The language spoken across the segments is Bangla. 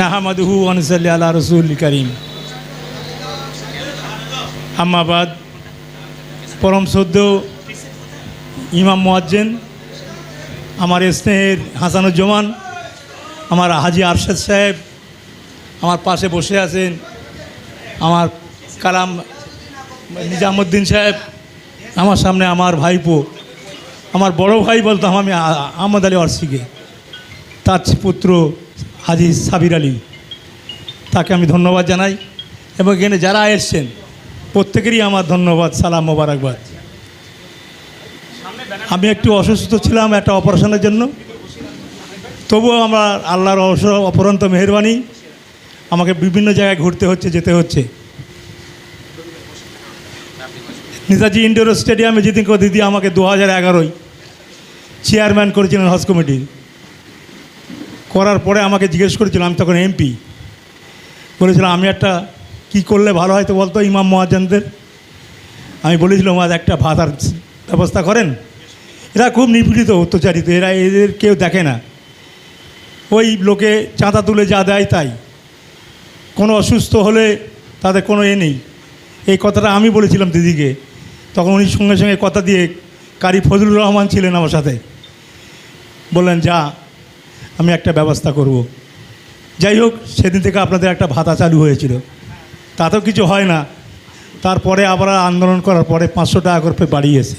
নাহামাদুহু আনসাল্লি আল্লাহ রসুল করিম আম্মাবাদ পরম সদ্য ইমাম মোয়াজ্জেন, আমার স্নেহের হাসানুজ্জামান আমার হাজি আরশাদ সাহেব, আমার পাশে বসে আছেন আমার কালাম নিজামুদ্দিন সাহেব, আমার সামনে আমার ভাইপো, আমার বড় ভাই বলতাম আমি আহমদ আলী অর্সিকে তার পুত্র হাজি সাবির আলী। তাকে আমি ধন্যবাদ জানাই এবং এখানে যারা এসছেন, প্রত্যেকেরই আমার ধন্যবাদ, সালাম মোবারকবাদ। আমি একটু অসুস্থ ছিলাম একটা অপারেশনের জন্য। তবুও আমার আল্লাহর অপরন্ত মেহরবানি, আমাকে বিভিন্ন জায়গায় ঘুরতে হচ্ছে, যেতে হচ্ছে। নেতাজি ইন্ডোর স্টেডিয়ামে যেদিন দিদি আমাকে দু হাজার এগারোয় চেয়ারম্যান করেছিলেন হজ কমিটির। করার পরে আমাকে জিজ্ঞেস করেছিল, আমি তখন এমপি বলেছিলাম আমি একটা, কি করলে ভালো হয় তো বলতো ইমাম মহাজনদের? আমি বলেছিলাম, আজ একটা ভাতার ব্যবস্থা করেন। এরা খুব নিপীড়িত অত্যাচারিত, এরা এদের কেউ দেখে না। ওই লোকে চাঁদা তুলে যা দেয় তাই। কোনো অসুস্থ হলে তাদের কোনো এ নেই। এই কথাটা আমি বলেছিলাম দিদিকে। তখন উনি সঙ্গে সঙ্গে কথা দিয়ে, কারি ফজলুর রহমান ছিলেন আমার সাথে। বললেন, যা আমি একটা ব্যবস্থা করব। যাই হোক, সেদিন থেকে আপনাদের একটা ভাতা চালু হয়েছিল। তাতেও কিছু হয় না। তারপরে আবার আন্দোলন করার পরে পাঁচশো টাকা করে বাড়িয়েছে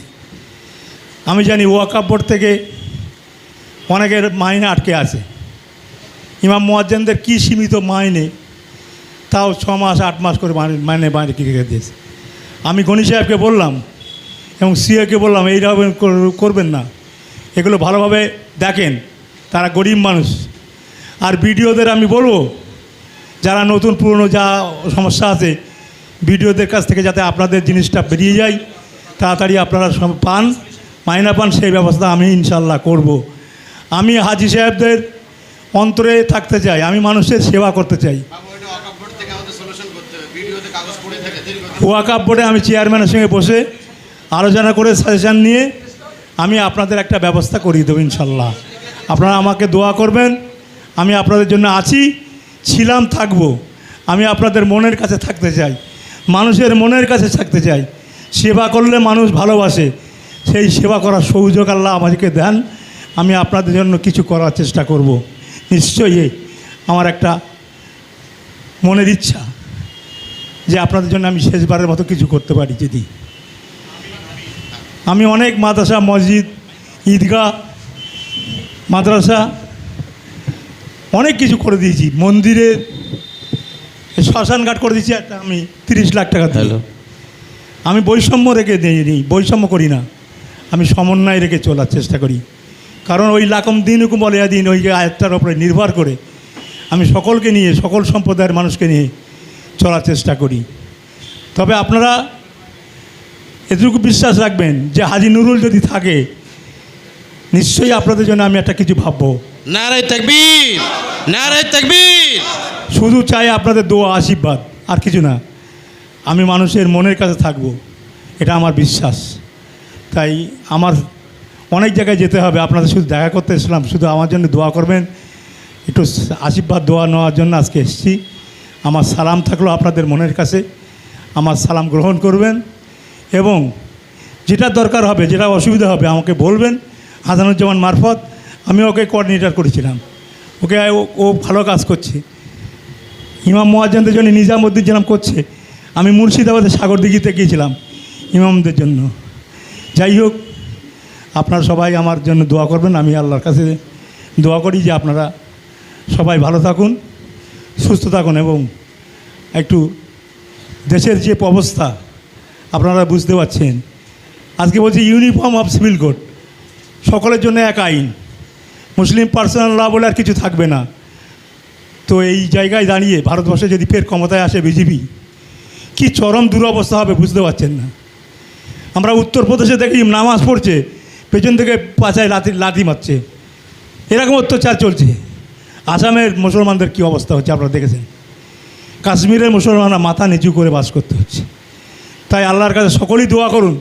আমি জানি ওয়াকাপ বোর্ড থেকে অনেকের মাইনে আটকে আছে। ইমাম মোয়াজ্জেনদের কী সীমিত মাইনে, তাও ছ মাস, আট মাস করে মাইনে মাইনে রেখে দিয়েছে। আমি গণি সাহেবকে বললাম এবং সিএকে বললাম, এইভাবে কর- করবেন না। এগুলো ভালোভাবে দেখেন। তারা গরিব মানুষ। আর বিডিওদের আমি বলব যারা নতুন পুরনো যা সমস্যা আছে বিডিওদের কাছ থেকে যাতে আপনাদের জিনিসটা বেরিয়ে যায় তাড়াতাড়ি আপনারা সব পান মাইনা পান সেই ব্যবস্থা আমি ইনশাল্লাহ করব। আমি হাজি সাহেবদের অন্তরে থাকতে চাই আমি মানুষের সেবা করতে চাই। ওয়াকাপ বোর্ডে আমি চেয়ারম্যানের সঙ্গে বসে আলোচনা করে সাজেশান নিয়ে আমি আপনাদের একটা ব্যবস্থা করিয়ে দেবো ইনশাল্লাহ আপনারা আমাকে দোয়া করবেন। আমি আপনাদের জন্য আছি, ছিলাম, থাকব। আমি আপনাদের মনের কাছে থাকতে চাই। মানুষের মনের কাছে থাকতে চাই। সেবা করলে মানুষ ভালোবাসে। সেই সেবা করার সৌযোগ আল্লাহ আমাদেরকে দেন। আমি আপনাদের জন্য কিছু করার চেষ্টা করব। নিশ্চয়ই আমার একটা মনের ইচ্ছা যে আপনাদের জন্য আমি শেষবারের মতো কিছু করতে পারি, যদি। আমি অনেক মাদ্রাসা, মসজিদ, ঈদগাহ মাদ্রাসা অনেক কিছু করে দিয়েছি। মন্দিরের শ্মশান ঘাট করে দিয়েছি একটা আমি তিরিশ লাখ টাকা হ্যালো। আমি বৈষম্য রেখে দিই নিই বৈষম্য করি না। আমি সমন্বয় রেখে চলার চেষ্টা করি। কারণ ওই লাকম দিন হুকুম বলে দিন ওই আয়ত্তার ওপরে নির্ভর করে আমি সকলকে নিয়ে সকল সম্প্রদায়ের মানুষকে নিয়ে চলার চেষ্টা করি। তবে আপনারা এটুকু বিশ্বাস রাখবেন যে হাজি নুরুল যদি থাকে নিশ্চয়ই আপনাদের জন্য আমি একটা কিছু ভাববো। নারায় তাকবীর নারায় তাকবীর। শুধু চাই আপনাদের দোয়া আশীর্বাদ আর কিছু না। আমি মানুষের মনের কাছে থাকব এটা আমার বিশ্বাস। তাই আমার অনেক জায়গায় যেতে হবে আপনাদের শুধু দেখা করতে এসেছিলাম শুধু আমার জন্য দোয়া করবেন। একটু আশীর্বাদ দোয়া নেওয়ার জন্য আজকে এসেছি। আমার সালাম থাকল আপনাদের মনের কাছে আমার সালাম গ্রহণ করবেন। এবং যেটা দরকার হবে যেটা অসুবিধা হবে আমাকে বলবেন। হাসানুজ্জামান মারফত, আমি ওকে কোঅর্ডিনেটর করেছিলাম। ওকে ও- ভালো কাজ করছে। ইমাম মোয়াজ্জানদের জন্য নিজামুদ্দিন যেরকম করছে, আমি মুর্শিদাবাদে সাগরদিঘিতে গিয়েছিলাম ইমামদের জন্য। যাই হোক, আপনারা সবাই আমার জন্য দোয়া করবেন, আমি আল্লাহর কাছে দোয়া করি যে আপনারা সবাই ভালো থাকুন, সুস্থ থাকুন এবং একটু দেশের যে অবস্থা, আপনারা বুঝতে পারছেন। আজকে বলছি ইউনিফর্ম অফ সিভিল কোড। সকলের জন্য এক আইন। মুসলিম পার্সোনাল ল বলে আর কিছু থাকবে না। তো এই জায়গায় দাঁড়িয়ে ভারতবর্ষে যদি ফের ক্ষমতায় আসে বিজেপি, কি চরম দুরবস্থা হবে বুঝতে পারছেন না। আমরা উত্তরপ্রদেশে দেখি নামাজ পড়ছে, পেছন থেকে পাচায় লাথি লাথি মারছে। এরকম অত্যাচার চলছে। আসামের মুসলমানদের কি অবস্থা হচ্ছে আপনারা দেখেছেন? কাশ্মীরের মুসলমানরা মাথা নিচু করে বাস করতে হচ্ছে। তাই আল্লাহর কাছে সকলেই দোয়া করুন,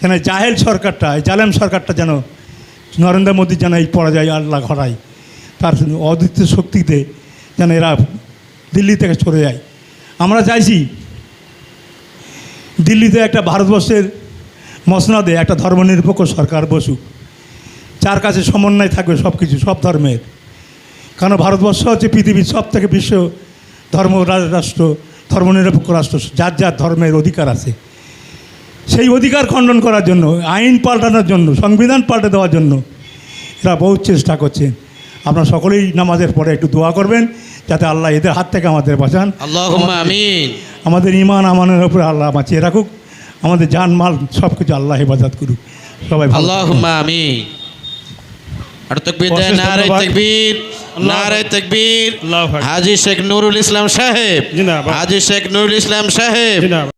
যেন জাহেল সরকারটা জালেম সরকারটা যেন নরেন্দ্র মোদী যেন এই পরাজয় আল্লাহ ঘটায়, তার অদ্বিতীয় শক্তিতে যেন এরা দিল্লি থেকে সরে যায়। আমরা চাইছি দিল্লিতে একটা ভারতবর্ষের মসনাদে একটা ধর্মনিরপেক্ষ সরকার বসুক। যার কাছে সমন্বয় থাকবে সব কিছু সব ধর্মের। কারণ ভারতবর্ষ হচ্ছে পৃথিবীর সব থেকে বিশ্ব ধর্ম রাষ্ট্র, ধর্মনিরপেক্ষ রাষ্ট্র, যার যার ধর্মের অধিকার আছে। সেই অধিকার খণ্ডন করার জন্য আইন পাল্টানোর জন্য সংবিধান পাল্টে দেওয়ার জন্য এরা বহু চেষ্টা করছেন আপনারা সকলেই নামাজের পরে একটু দোয়া করবেন যাতে আল্লাহ এদের হাত থেকে আমাদের বাঁচান। আমিন। আমাদের ইমান আমানের উপরে আল্লাহ বাঁচিয়ে রাখুক। আমাদের যান মাল সব কিছু আল্লাহ হেফাজত করুক। সবাই ভালো। আমিন। আর তকবীর দেয় অশেষ তকবীর আল্লাহু তকবীর। হাজি শেখ নুরুল ইসলাম সাহেব। হাজি শেখ নুরুল ইসলাম সাহেব।